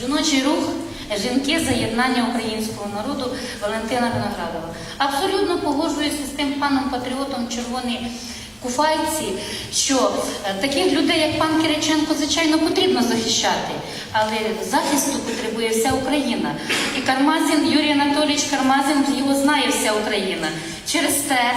Жіночий рух жінки за єднання українського народу Валентина Виноградова. Абсолютно погоджуюся з тим паном патріотом Червоний Куфайці, що е, таких людей, як пан Кириченко, звичайно, потрібно захищати, але захисту потребує вся Україна. І Кармазін, Юрій Анатолійович Кармазін, його знає вся Україна. Через те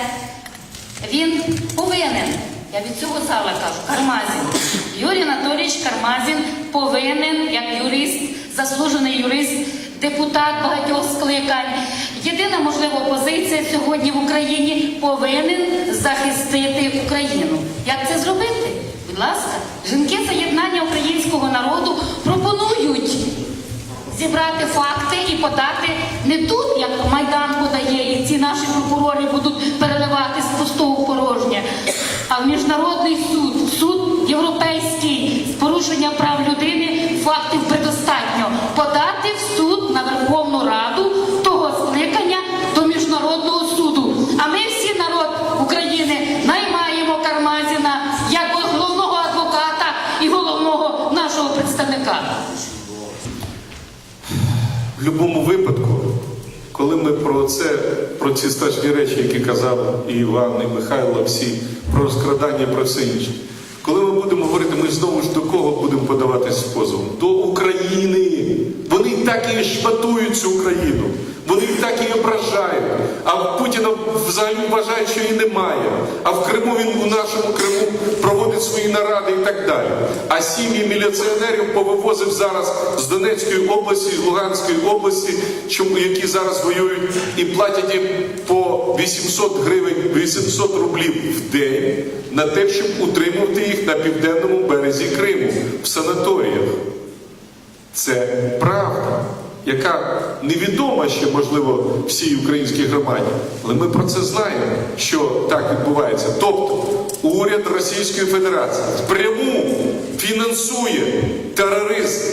він повинен, я від цього зала кажу, Кармазін. Юрій Анатолійович Кармазін повинен, як юрист, заслужений юрист, депутат багатьох скликань. Єдина можлива позиція сьогодні в Україні повинен захистити Україну. Як це зробити? Будь ласка, жінки за єднання українського народу пропонують зібрати факти і подати не тут, як Майдан подає, і ці наші прокурори будуть переливати з пустого в порожнє, а в міжнародний суд, в суд європейський з порушення прав людини фактів предостатньо. Подати в суд на Верховну Раду того скликання до міжнародного суду. А ми всі народ України наймаємо Кармазіна як головного адвоката і головного нашого представника. В будь-якому випадку, коли ми про це, про ці страшні речі, які казали і Іван, і Михайло, всі, про розкрадання, про все інше. Знову ж до кого будемо подаватись з позовом? До України. Вони так і шпатують цю Україну. Вони так і ображають. А Путіна взагалі вважають, що її немає. А в Криму він у нашому Криму проводить свої наради і так далі. А сім'ї міліціонерів повивозив зараз з Донецької області, з Луганської області, які зараз воюють і платять їм по 800 гривень, 800 рублів в день на те, щоб утримувати їх на південному березі Криму в санаторіях. Це правда, яка невідома ще, можливо, всій українській громаді. Але ми про це знаємо, що так відбувається. Тобто уряд Російської Федерації впряму фінансує тероризм,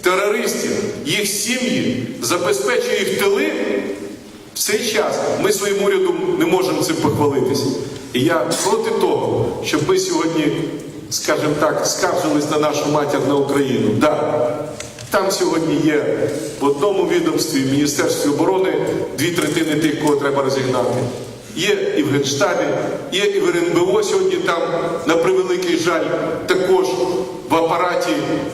терористів, їх сім'ї, забезпечує їх тили. В цей час ми своїм урядом не можемо цим похвалитися. І я проти того, щоб ми сьогодні, скажімо так, скаржились на нашу матір на Україну. Да, там сьогодні є в одному відомстві, в Міністерстві оборони, дві третини тих, кого треба розігнати. Є і в Генштабі, є і в РНБО сьогодні там, на превеликий жаль, також в апараті,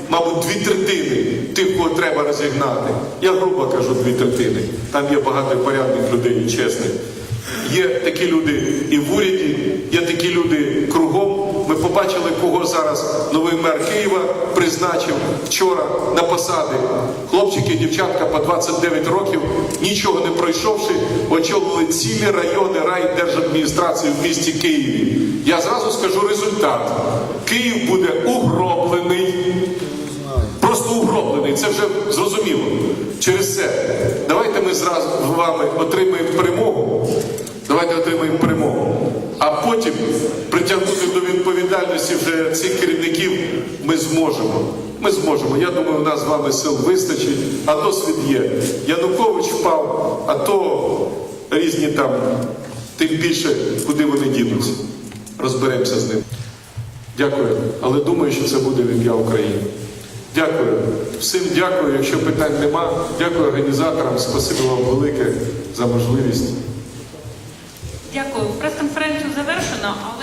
мабуть, дві третини тих, кого треба розігнати. Я грубо кажу дві третини. Там є багато порядних людей чесних. Є такі люди і в уряді, є такі люди кругом. Побачили, кого зараз новий мер Києва призначив вчора на посади. Хлопчики, дівчатка по 29 років, нічого не пройшовши, очолили цілі райони райдержадміністрації в місті Києві. Я зразу скажу результат. Київ буде угроблений. Просто угроблений, це вже зрозуміло. Через це давайте ми зразу з вами отримаємо перемогу. Давайте отримаємо перемогу. А потім притягнути до відповідальності вже цих керівників ми зможемо. Ми зможемо. Я думаю, у нас з вами сил вистачить, а досвід є. Янукович впав, а то різні там, тим більше, куди вони дінуться. Розберемося з ним. Дякую, але думаю, що це буде в ім'я України. Дякую. Всім дякую. Якщо питань нема, дякую організаторам. Спасибо вам велике за можливість. Дякую. Прес-конференцію завершено, але